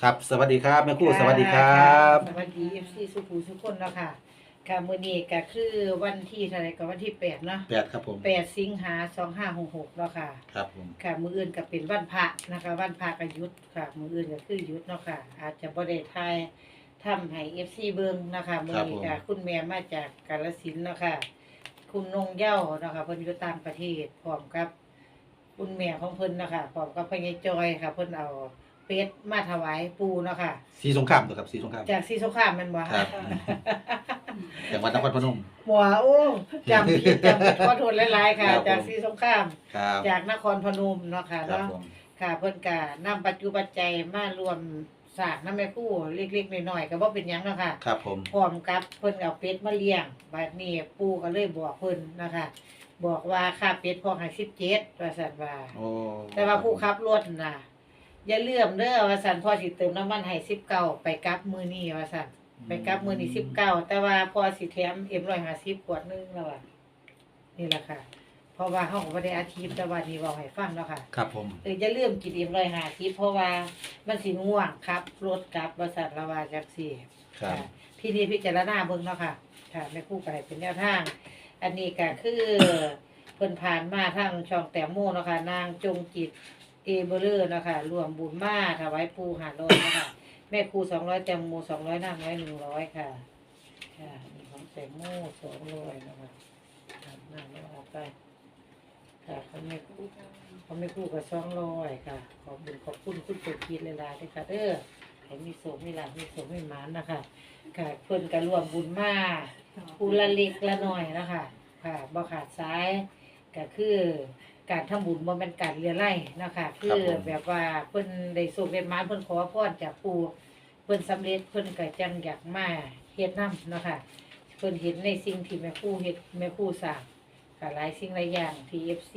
ครับ สวัสดีครับแม่ครู่สวัสดีครับ สวัสดีเอฟซีสุภูสุคนเนาะค่ะค่ะมื้อนี้ก็คือวันที่เท่าไหร่ก็วันที่แปดเนาะแปดครับผมแปดสิงหาสองห้าหกหกเนาะค่ะ ครับผม ค่ะมื้ออื่นก็เป็นวันพระนะคะวันพระก็หยุดค่ะ มื้ออื่นก็คือหยุดเนาะค่ะ อาจจะบ่ได้ทายทำให้ FC เบิ่งนะคะมื้อนี้ก็คุณแม่มาจากกาฬสินธุ์เนาะค่ะ คุณนงเย้าเนาะค่ะเพิ่นอยู่ต่างประเทศพร้อมกับ คุณแม่ของเพิ่นเนาะค่ะพร้อมกับพ่อใหญ่จอยค่ะ เพิ่นเอา เป็ดมาถวายปู่เนาะค่ะ สีสงครามตัวครับสีสงคราม จากศรีสงครามแม่นบ่ครับ จังหวัดนครพนมหัวโอ้จำผิดจำผิดขอโทษหลายๆค่ะ ครับผมจากศรีสงคราม ครับจากนครพนมเนาะค่ะครับเนาะผมค่ะเพิ่นก็นำปัจจุปัจจัยมารวมสร้างนำแม่ครู่เล็กๆน้อยๆก็บ่เป็นหยังเนาะค่ะ ครับผมพร้อมกับเพิ่นเอาเป็ดมาเลี้ยงบัดนี้ปู่ก็เลยบอกเพิ่นนะคะ บอกว่าค่าเป็ดพอให้17ว่าซั่นว่า โอ้แต่ว่าผู้ขับรถน่ะ อย่าลืมเด้อว่าซั่นพ่อสิเติมน้ำมันให้19ไปกลับมื้อนี้ว่าซั่นไปกลับมือนี่สิบเก้าแต่ว่าพอสิแถมเอ็มร้อยห้าสิบขวดหนึงแล้วอะนี่แหละค่ะ เพราะว่าเขาก็บ่ได้อาทิตย์แต่ว่านี่บอกให้ฟังแล้วค่ะครับผมเออจะเริ่าลืมกินเอ็มร้อยห้าสิบเพราะว่ามันสิง่วงครับรถกลับบริษัทละว่าจักสี่ครับค่ะพี่นี่พิจารณาเบิ่งเนาะค่ะค่ะแม่ครู่ก็ให้เป็นแนวทาง อันนี้ก็คือเพิ่นผ่านมาทางช่องแต้มโมเนาะค่ะนางจงจิต เอเบอร์เลอร์เนาะค่ะรวมบุญมาถวายปูหาร้อยเนาะค่ะแม่ครูสองร้อยแตงโมสองร้อยน้ำร้อยหนึ่งร้อยค่ะ ค่ะนี่ของแตงโมสองร้อยนะคะครับน้ำไม่ออกไปค่ะของแม่ครูของแม่ครูก็สองร้อยค่ะ ขอบคุญขอบคุณคุณสุกีเลยลาด้วยค่ะเด้อให้มีโสมมีลาภมีโสมมีหมานนะคะ ค่ะเพิ่นก็รวมบุญมาคูละเล็กละน้อยนะคะ ค่ะบ่ขาดสายก็คือการทำบุญบ่แม่นการเลียไล่นะคะคือแบบว่าเพิ่นได้สุขได้หมานเพิ่นขอพรจากปู่เพิ่นสำเร็จเพิ่นก็จังอยากมาเฮ็ดนำนะคะเพิ่นเห็นในสิ่งที่แม่ครูเฮ็ดแม่ครูสร้างค่ะหลายสิ่งหลายอย่างที่ FC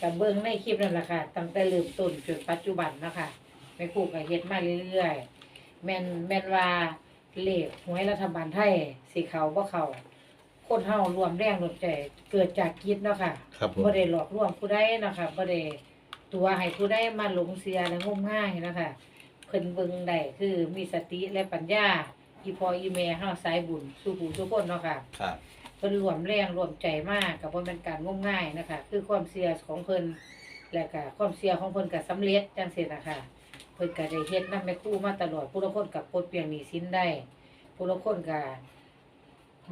ก็เบิ่งในคลิปนั่นแหละค่ะตั้งแต่เริ่มต้นจนปัจจุบันนะคะแม่ครูก็เฮ็ดมาเรื่อยๆแม่นแม่นว่าเลขหวยรัฐบาลไทยสิเข้าบ่เข้า คนเฮารวมแรงรวมใจเกิดจากคิดเนาะค่ะครับผม บ่ได้หลอกลวงผู้ใดนะคะบ่ได้ตัวให้ผู้ใดมาหลงเสียและงมง่ายนะคะเพิ่นเบิ่งได้คือมีสติและปัญญาอีพออีแม่เฮาสายบุญสู่ผู้ทุกคนเนาะค่ะ ครับ เพิ่นรวมแรงรวมใจมากก็บ่แม่นการงมง่ายนะคะ คือความเชื่อของเพิ่นและก็ความเชื่อของเพิ่นก็สำเร็จจังซี่นะคะเพิ่นก็ได้เฮ็ดนำแม่ครูมาตลอดผู้ละคนกับปลดเปลี่ยนหนี้สินได้ผู้ละคนก็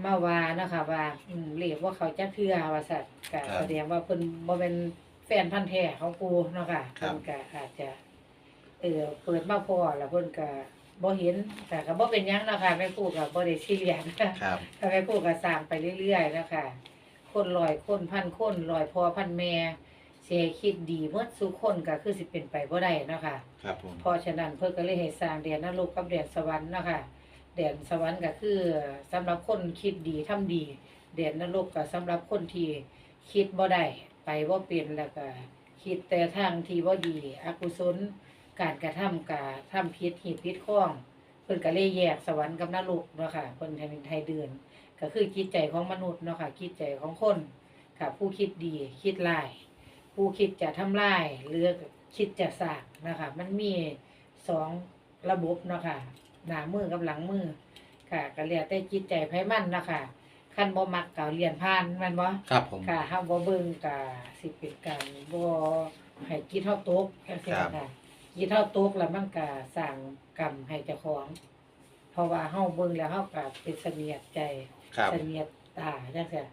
มาว่านะคะว่าอืมเรียกว่าเขาจะเทื่อว่าซั่นก็แสดงว่าเพิ่นบ่เป็นแฟนพันธุ์แท้ของกูเนาะค่ะเพิ่นก็อาจจะเออเปิดมาพอแล้วเพิ่นก็บ่เห็นแต่ก็บ่เป็นหยังเนาะค่ะแม่ครูก็บ่ได้ซีเรียส ครับถ้าแม่ครูก็สร้างไปเรื่อยๆนะคะคนลอยคนพันคนลอยพ่อพันแม่สิให้คิดดีเมื่อสุคนก็คือสิเป็นไปบ่ได้เนาะค่ะครับผม เพราะฉะนั้นเพิ่นก็เลยให้สร้างแดนนรกกับแดนสวรรค์เนาะค่ะ แดนสวรรค์ก็คือสำหรับคนคิดดีทำดี แดนนรกก็สำหรับคนที่คิดบ่ได้ไปบ่เป็นแล้วก็คิดแต่ทางที่บ่ดี อกุศลการกระทำกะทำผิดหีดผิดข้องเพิ่นก็เลยแยกสวรรค์กับนรกเนาะค่ะเพิ่นให้เป็นไทยเดือนก็คือจิตใจของมนุษย์เนาะค่ะจิตใจของคนค่ะ ผู้คิดดีคิดร้ายผู้คิดจะทำลายหรือคิดจะสร้างนะคะมันมีสองระบบเนาะค่ะ หน้ามือกับหลังมือ ค่ะก็แล้วแต่จิตใจไผมันเนาะค่ะคันบ่มักก็เรียนผ่านแม่นบ่ครับผม ค่ะเฮาบ่เบิ่งก็สิเป็นการบ่ให้จิตเฮาตกจังซี่ครับ ค่ะจิตเฮาตกแล้วมันก็สร้างกรรมให้เจ้าของ เพราะว่าเฮาเบิ่งแล้วเฮาก็เป็นเสนียดใจ ครับ เสนียดตาจังซี่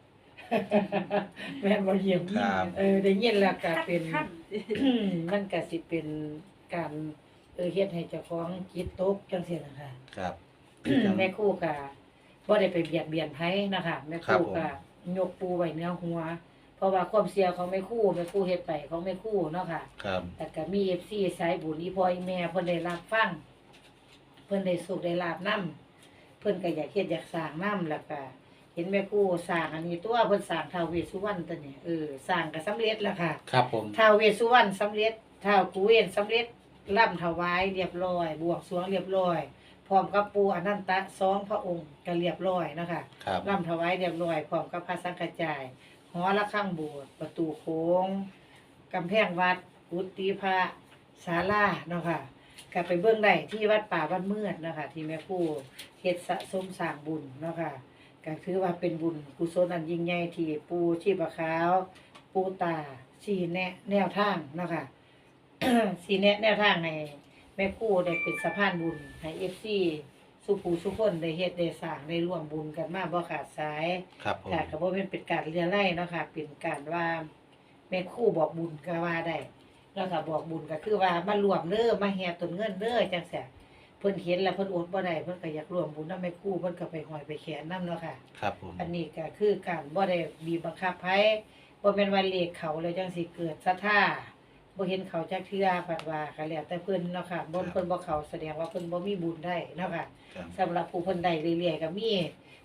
แม่นบ่เยี่ยมครับ เออได้ยินแล้วก็เป็น ขั้น มันก็สิเป็นการ เออเฮ็ดให้เจ้าของจิตตกจังซี่นะคะครับ แม่ครู่ก็บ่ได้ไปเบียดเบียนไผนะคะแม่คครับรู่ผมก็ยกปูไว้เหนือหัว เพราะว่าความเสียของแม่ครู่แม่ครู่เฮ็ดไปของแม่ครู่เนาะค่ะ ครับ แต่ก็มี FC สายบุญอีพ่ออีแม่เพิ่นได้รับฟังเพิ่นได้สุขได้ลาบนํเพิ่นก็อยากเฮ็ดอยากสร้างนํแล้วก็เห็นแม่ครู่สร้างอันนี้ตัวเพิ่นสร้างท้าวเวสสุวรรณตัวนี้เออสร้างก็สำเร็จแล้วค่ะ ครับผม ท้าวเวสสุวรรณสำเร็จท้าวกุเวนสำเร็จ ล่ำถวายเรียบร้อย บวงสรวงเรียบร้อย พร้อมกับปูอนันตะสองพระองค์ก็เรียบร้อยนะคะครับล่ำถวายเรียบร้อย พร้อมกับพระสังฆจายหอระฆังโบสถ์ประตูโค้งกำแพงวัดกุฏิพระศาลาเนาะค่ะก็ไปเบิ่งได้ที่วัดป่าบ้านเมือดนะคะ ที่แม่ครู่เฮ็ดสะสมสร้างบุญเนาะค่ะก็ถือว่าเป็นบุญกุศลอันยิ่งใหญ่ที่ปูชีพขาว ปูตาชี้แนะแนวทางเนาะค่ะ ชี้แนะแนวทางให้แม่ครู่ได้เป็นสะพานบุญให้ FC สุภูสุคนได้เฮ็ดได้สร้างได้ร่วมบุญกันมาบ่ขาดสายครับผมค่ะก็บ่แม่นเป็นการเรียนไล่เนาะค่ะเป็นการว่าแม่ครู่บอกบุญก็ว่าได้แล้วก็บอกบุญก็คือว่ามารวมเด้อมาแห่ต้นเงินเด้อจังซี่เพิ่นเห็นแล้วเพิ่นอดบ่ได้เพิ่นก็อยากร่วมบุญนำแม่ครู่เพิ่นก็ไปห้อยไปแขนนํเนาะค่ะ ครับผมอันนี้ก็คือการบ่ได้บีบบังคับไผบ่แม่นว่าเลขเขาแล้วจังสิเกิดศรัทธา บ่เห็นเขาจักเทื่อปัดว่าก็แล้วแต่เพิ่นเนาะค่ะบ่เพิ่นบ่เขาแสดงว่าเพิ่นบ่มีบุญได้เนาะค่ะครับสำหรับผู้เพิ่นได้เรื่อยๆก็มี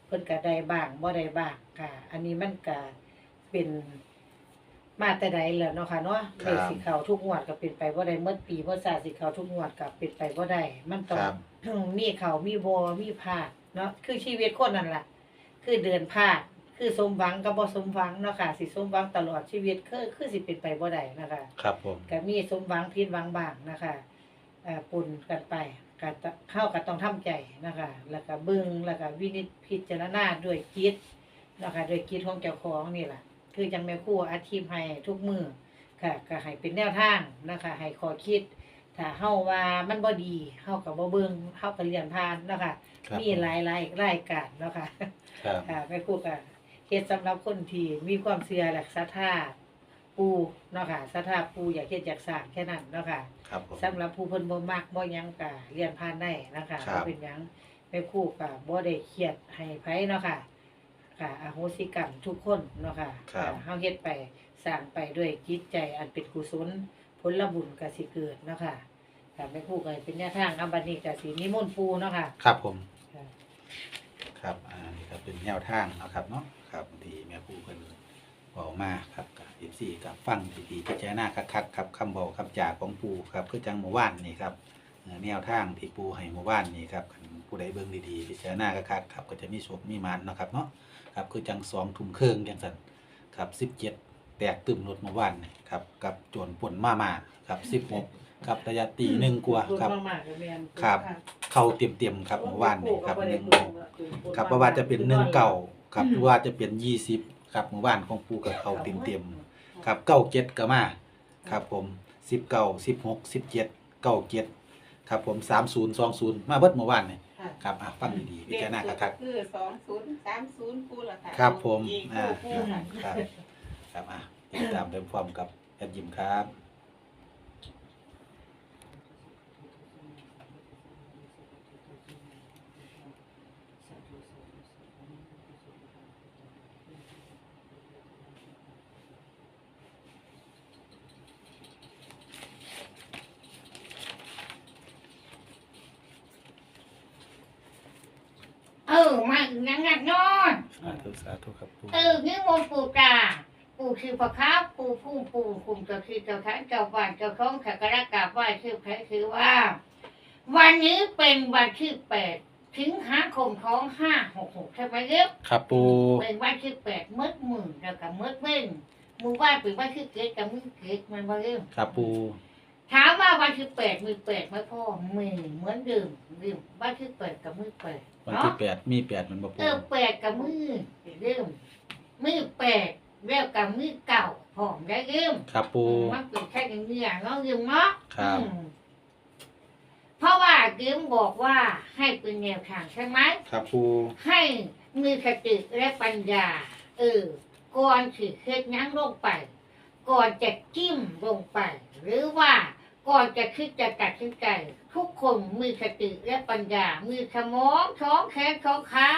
เพิ่นก็ได้บ้างบ่ได้บ้างค่ะ อันนี้มันก็เป็นมาแต่ใดแล้วเนาะค่ะเนาะเลขสิเข้าทุกงวดก็เป็นไปบ่ได้หมดปีเพราะศาสตร์สิเข้าทุกงวดก็เป็นไปบ่ได้มันต้อคง รับ มีเขามีบมีพลาดเนาะคือชีวิตคนนั่นแหละคือเดินพลาด คือสมหวังกับบ่สมหวังเนาะค่ะสิสมหวังตลอดชีวิตคือคือสิเป็นไปบ่ได้นะคะครับผมก็มีสมหวังผิดหวังบ้างนะคะเอ่อปนกันไปก็ตเข้าก็ต้องทำใจนะคะ แล้วก็เบิ่งแล้วก็วินิจพิจารณาด้วยจิตนะคะด้วยจิตของเจ้าของนี่ล่ะ คือจังแม่ครูอาชีพให้ทุกมือค่ะก็ให้เป็นแนวทางนะคะให้ขอคิด ถ้าเฮาว่ามันบ่ดีเฮาก็บ่เบิ่งเฮาก็เลี่ยนผ่านเนาะค่ะครับมีหลายหลายรายการเนาะค่ะครับ ค่ะแม่ครูก็ เฮ็ดสำหรับคนที่มีความเชื่อและศรัทธาปูเนาะค่ะศรัทธาปูอยากเฮ็ดอยากสร้างแค่นั้นเนาะค่ะครับผม สำหรับผู้เพิ่นบ่มักบ่หยังก็เรียนผ่านได้นะคะครับ บ่เป็นหยังแม่ครูก็บ่ได้เครียดให้ไผเนาะค่ะค่ะอโหสิกรรมทุกคนเนาะค่ะครับเฮาเฮ็ดไปสร้างไปด้วยจิตใจอันเป็นกุศลผลบุญก็สิเกิดเนาะค่ะค่ะแม่ครูก็ให้เป็นแนวทางเอาบัดนี้ก็สินิมนต์ปูเนาะค่ะครับผม ค่ะ ครับ อ่า นี่ครับเป็นแนวทางเนาะครับเนาะ ครับที่แม่ครูเพิ่นบอกมาครับกับ FC กับฟังดีๆพิจารณาคักๆครับคำบอกคำจากของปู่ครับคือจังหมู่บ้านนี่ครับเอ่อแนวทางที่ปู่ให้หมู่บ้านนี่ครับคันผู้ใดเบิ่งดีๆพิจารณาคักๆครับก็จะมีโชคมีมานเนาะครับเนาะครับคือจังสองทุ่มครึ่งจังซั่นครับ17แตกตึมรถหมู่บ้านนี่ครับกับโจรป่นมามาครับ16ครับระยะตีหนึ่งกว่าครับขอณมากๆเลยแม่นครับ เข้าเต็มๆครับหมู่บ้านนี่ครับหนึ่งหก ครับเพราะว่าจะเป็นหนึ่งเก่า ครับหรือว่าจะเป็นยี่สิบครับหมู่บ้านของปูกับเขาเต็มเต็มๆครับเก้าเจ็ดก็มาครับผมสิบเก้าสิบหกสิบเจ็ดเก้าเจ็ดครับผมสามศูนย์สองศูนย์มาเบิดหมู่บ้านนี่ค่ะครับอะฟังดีๆพิจารณาครับ คือสองศูนย์สามศูนย์ปูละค่ะครับผม อีกอ่าคู่ค่ะ ครับ ครับอะติดตามเต็มความกับแอดยิมครับ เออมาอีกนังงัดนอน สาธุสาธุครับปู เออนี่มนต์ปู่ตาปู่คือพระค้า ปู่ผู้ปู่คุมเจ้าคือเจ้าท่านเจ้าบ้านเจ้าของขักระกราบไหว้คือแพ้คือว่า วันนี้เป็นวันที่แปดถึงหาคมท้องห้าหกหกใช่ไหมเรียบครับปูเป็นวันที่แปดมืดหมื่นแล้วก็มืดเว้นมือว่าเป็นวันที่เกิดกับมือเกิดมันมาเริ่มครับปูถามว่าวันที่แปดมือแปดไหมพ่อมือเหมือนเดิมเดิมวันที่แปดกับมือแปดวันเนาะที่แปดมีแปดมันบ่ปูเออแปดกับมือเริ่มมือแปดแล้วกับมือเก่า พร้อมได้เริ่มครับปู มันเป็นแค่อย่างเงี้ยเนาะเริ่มเนาะครับ อืมเพราะว่าเริ่มบอกว่าให้เป็นแนวทางใช่ไหม ครับปู ให้มีสติและปัญญา เออ ก่อนสิเฮ็ดหยั้งลงไป ก่อนจะจิ้มลงไป หรือว่าก่อนจะคิดจะตัดสินใจ ทุกคนมีสติและปัญญา มีสมองท้องแขนท้องขา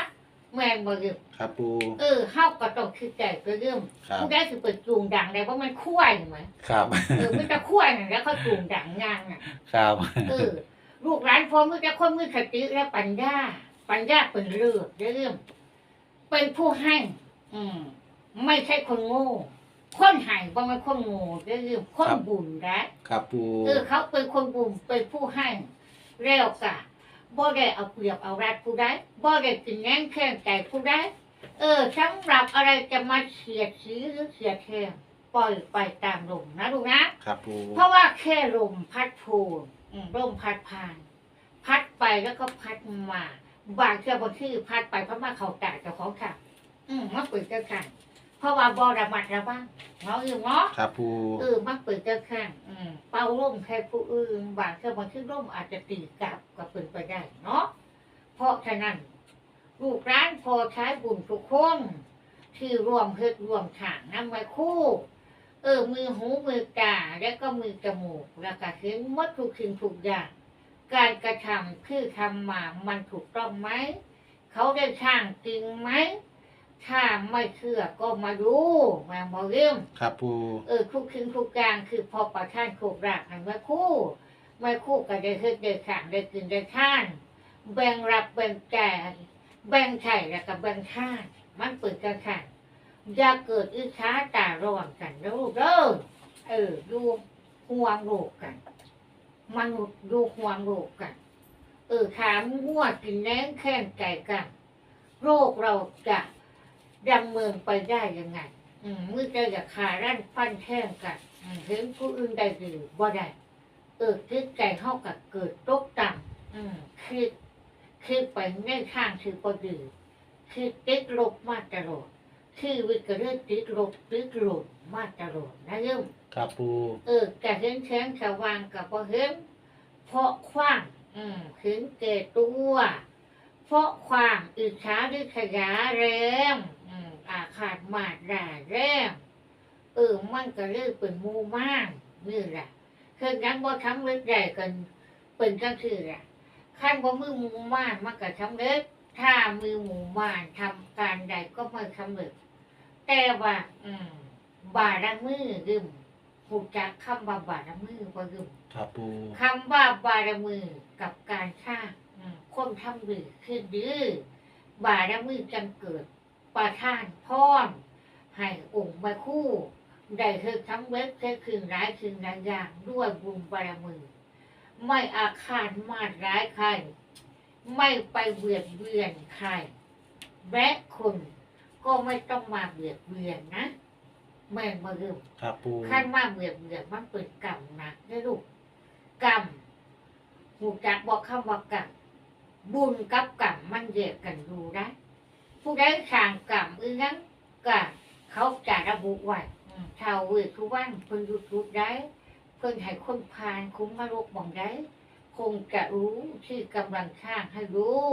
แม่งบ่ลืมครับปู เออเฮาก็ต้องคิดใจก็เรื่องครับ ผู้ได้คือเปิดจูงดังได้เพราะมันคุ้ยไหมครับเออมันจะคุ้ยน่ะแล้วเขาจูงดังงานน่ะ ครับเออลูกหลานพอมือจะคนมือสติและปัญญา ปัญญาเป็นเลือดเรื่องเป็นผู้ให้อืม ไม่ใช่คนโง่คนให้บ่แม่นคนโง่เรื่องคนบุญได้ครับปู เออเขาเป็นคนบุญเป็นผู้ให้แล้วกะ บ่ได้เอาเปรียบเอารัดผู้ใดบ่ได้กินแง่งแข้งใจผู้ใดเออสำหรับอะไรจะมาเสียดสีหรือเสียดแทงปล่อยไปตามลมนะลูกนะ ครับปูเพราะว่าแค่ลมพัดโผนอืมร่มพัดผ่าน พัดไปแล้วก็พัดมา บางเชื่อบางที่พัดไปเพราะมาเขาตาเจ้าของค่ะ อืมมันเปิดเจ้าข้างเพราะว่าบอระมัดระวัง เนาะอยู่เนาะครับปูเออมันเปิดเจ้าข้างอืมเป่าร่มแค่ผู้อื่นบางเชื่อบางที่ร่มอาจจะตีกลับก็เป็นไปได้เนาะเพราะฉะนั้นลูกร้านพอใช้บุญทุกคนที่รวมเพื่อรวมฉางนำไว้คู่ เออ มือหูมือตาแล้วก็มือจมูกแล้วก็เห็นหมดทุกสิ่งทุกอย่าง การกระทำคือทำมามันถูกต้องไหม เขาได้ช่างจริงไหม ถ้าไม่เชื่อก็มาดูมาบอกเรื่องครับปูเออทุกสิ่งทุกอย่างคือพอประท่านถูกรากหันไว้คู่ไม่คู่ก็ได้เฮ็ดได้ขางได้กินได้ท่าน แบ่งรับแบ่งแจกแบ่งไข่แล้วก็แบ่งท่านมันเปิดกันค่ะอย่าเกิดอิจฉาตาร้อนกันนะลูกเด้อเออดูห่วงโลกกันมนุษย์ดูห่วงโลกกัน เออขามงัวกินแหนงแข้งไก่กัน โรคเราจะ ดำเนินไปได้ยังไง อืมมือจะอยากขารั่นฟันแท่งกันอืมเห็นผู้อื่นได้หรือบ่ได้เออคิดใจเข้ากับเกิดตกต่ำอืมคิดคิดไปในทางคือบ่ดีคิดติดลบมาตลอดชีวิตก็เรื่องติดลบติดลบมาตลอดนะโยมครับปูเออกะเห็นแสงสว่างกับพอเห็นเพราะความอืมถึงเก่ตัวเพราะความอิจฉาริษยาแรง อืมอาขาดมาดด่าแรงเออมันก็เลยเป็นหมูมากนี่แหละคือยังบ่ทำเล็กใหญ่กันเป็นก็คือแหละขั้นบ่มือหมูมานมันก็ทำเล็กถ้ามือหมูมานทำการใดก็ไม่สำเร็จแต่ว่า อืม บาดมือดึมผูกจักคำว่าบาดมือบ่ดึมครับปูคำว่าบารมือกับการสร้างอืมคนทำดีคือดื้อบารมือจังเกิด ประทานพรให้องค์มาคู่ ได้เธอทั้งเว็บแค่คืนร้ายคืนนางอย่างด้วยบุญบารมือไม่อาฆาตมาดร้ายใคร ไม่ไปเบียดเบียนใครและคนก็ไม่ต้องมาเบียดเบียนนะแม่นมาเริ่มครับปูขั้นว่าเบียดเบียนมันเป็นกรรมหนักนะลูกกรรมหูจักบอกคำว่ากรรมบุญกับกรรมมันแยกกันดูนะ ผู้ใดสร้างกรรมอื่นนั้นก็เขาจะระบุไว้อืมชาวเวททุกวันเพิ่นอยูทูบได้ เพิ่นให้คนพานคุ้มมาโรคมองได้ คงจะรู้ที่กำลังข้างให้รู้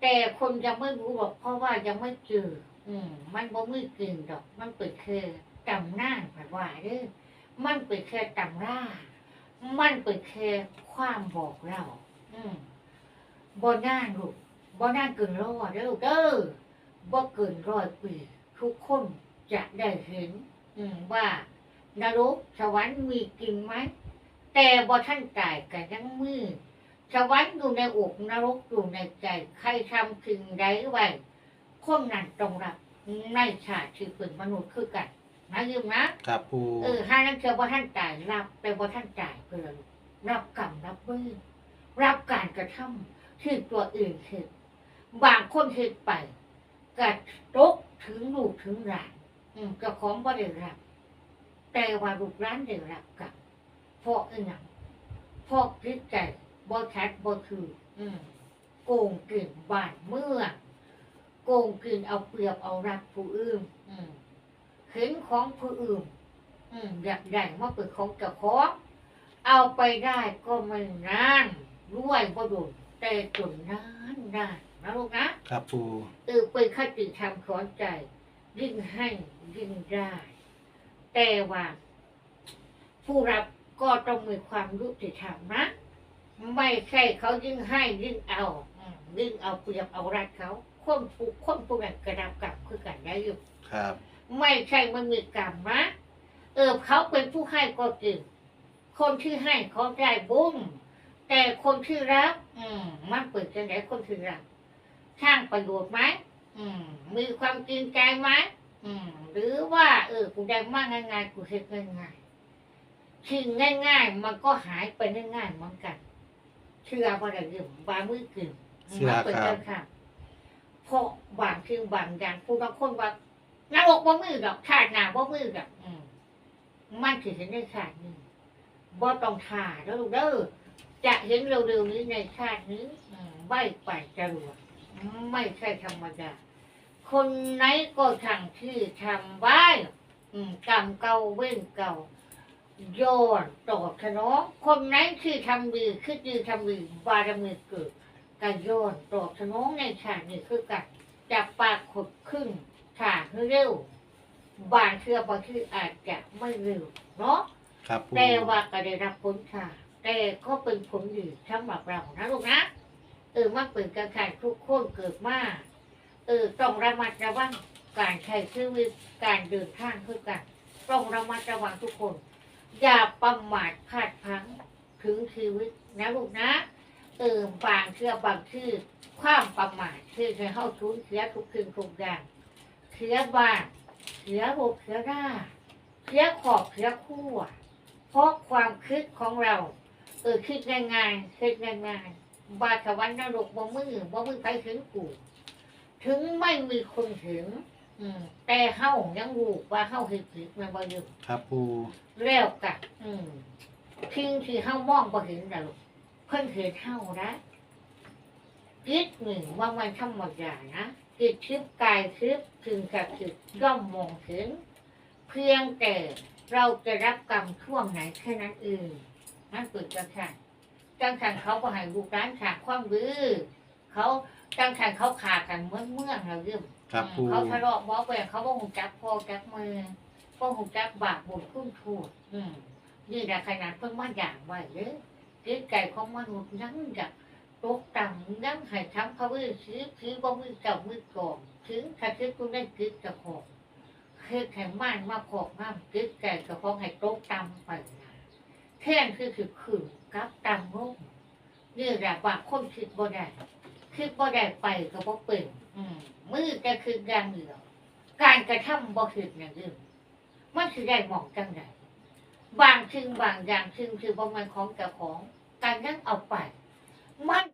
แต่คนยังไม่รู้หรอกเพราะว่ายังไม่เจออืม มันบ่มือกินดอก มันเป็นแค่ตำนานผ่านว่าเด้อมันเป็นแค่ตำรามันเป็นแค่ความบอกเรา อืมบ่นานลูกบ่นานเกินร้อยเด้อลูกเด้อ บ่เกินร้อยปี ทุกคนจะได้เห็น อืมว่านรกสวรรค์มีจริงไหม แต่บ่ท่านตายกันยังมือสวรรค์อยู่ในอกนรกอยู่ในใจ ใครทำสิ่งใดไว้คนนั้นต้องรับในชาติที่เป็นมนุษย์คือกันนะยืมนะ ครับปูเออถ้านั้นเชื่อว่าท่านตายรับแต่ว่าท่านตายเพื่อรับกรรมรับมือรับการกระทำที่ตัวอื่นคือบางคนเหตุไป กระตกถึงลูกถึงหลานอืมเจ้าของบ่ได้รับ แต่ว่าลูกร้านได้รับกรรมเพราะอีหยังเพราะคิดใจบ่ชัดบ่คือ อืมโกงกินบ้านเมืองโกงกินเอาเปรียบเอารักผู้อื่นอืมเห็นของผู้อื่นอืมอยากได้มาเป็นของเจ้าของเอาไปได้ก็ไม่นานรวยบ่โดนแต่จนนานนาน นะลูกนะ ครับปูเออเป็นคติธรรมสอนใจ ยิ่งให้ยิ่งได้ แต่ว่า ผู้รับก็ต้องมีความยุติธรรมนะ ไม่ใช่เขายิ่งให้ยิ่งเอาอืมยิ่งเอาเปรียบเอารัดเขาคนผู้คนผู้นั้นกระดับกลับคือกันได้อยู่ ครับไม่ใช่มันมีกรรมนะเออเขาเป็นผู้ให้ก็จริงคนที่ให้เขาได้บุญแต่คนที่รับ อืม มันเปิดจังไหนคนที่รับ ช่างประโยชน์ไหมอืม มีความจริงใจไหมอืม หรือว่า เออกูได้มากง่ายๆกูเฮ็ดง่ายๆสิ่งง่ายๆ มันก็หายไปง่ายๆเหมือนกัน เชื่อว่าอะไรอยู่บางมือกินเชื่อมันเป็นครักับนค่ะเพราะบางสิ่งบางอย่างผู้บางคนว่านรกบ่มือดอกชาติหน้าบ่มือดอกอืม มันถือเห็นได้ชาตินี้บ่ต้องท่าแล้วลูกเด้อจะเห็นเร็วๆนี้ในชาตินี้อืมไม่ไปจรวด ไม่ใช่ธรรมดา คนไหนก็ช่างที่ทำไว้อืมกรรมเก่าเว้นเก่าโยนตอบสนองคนไหนที่ทำดีคือดีทำดีบารมีเกิดการโยนตอบสนองในชาตินี้คือการจับปากขดขึ้นชาให้เร็วบางเชื่อบางที่อาจจะไม่เร็วเนาะครับปูแต่ว่าก็ได้รับผลค่ะแต่ก็เป็นผลดีสำหรับเรานะลูกนะ เออมันเป็นการขาดทุกคนเกิดมาเออต้องระมัดระวังการใช้ชีวิตการเดินทางคือกันต้องระมัดระวังทุกคน อย่าประมาทพลาดพลั้งถึงชีวิตนะลูกนะเออบางเชื่อบางชื่อความประมาทคือจะเข้าทุนย์เสียทุกสิ่งทุกอย่างเสียบ้านเสียบกเสียหน้าเสียขอบเสียคู่เพราะความคิดของเรา เออคิดง่ายๆคิดง่ายๆ บาสวรรค์นรกบ่มือบ่มือไปถึงกูถึงไม่มีคนเห็นอืม แต่เฮายังรู้ว่าเฮาเห็นผิดแมันบ่อยู่ครับปูแล้วกะอืมทิ้งที่เฮามองบ่เห็นน่ะลูกเพิ่นเห็นเฮานะคิดหนึ่งว่ามันธรรมดานะจิตทิพย์กายทิพย์ถึงกับจิตย่อมมองเห็นเพียงแต่เราจะรับกรรมช่วงไหนแค่นั้นเองนั่นเกิดจังขัน จังขันเขาก็ให้ลูกร้านขาดความดื้อเขาจังขันเขาขาดกันเมื่อเมื่อเราเรื่องครับปูเขาทะเลาะบอกไปเขาบ่หูจักพ่อจักมือบ่หูจักบาปบุญคุณโทษอืมนี่แหละขนาดเพิ่งมาอย่างไว้เลยจิตใจของมนุษย์ยังอยากตกต่ำยังให้ทำเขาวิสีผีบ่มือเจ้ามือกองถึงถ้าคิดกูได้คิดจะของเฮ็ดให้มันมาพอกน้ำจิตใจกับของให้ตกต่ำไปนะ แค่นคือคือขืนกับต่ำลงนี่แหละบางคนคิดบ่ได้คิดบ่ได้ไปก็บ่เป็นอืมมือจะคืออย่างเดียวการกระทำบ่คิดอย่างอื่นมันคือได้หมองจังไดบางสิ่งบางอย่างสิ่งคือบ่แมันของกับของการยังเอาไปมัน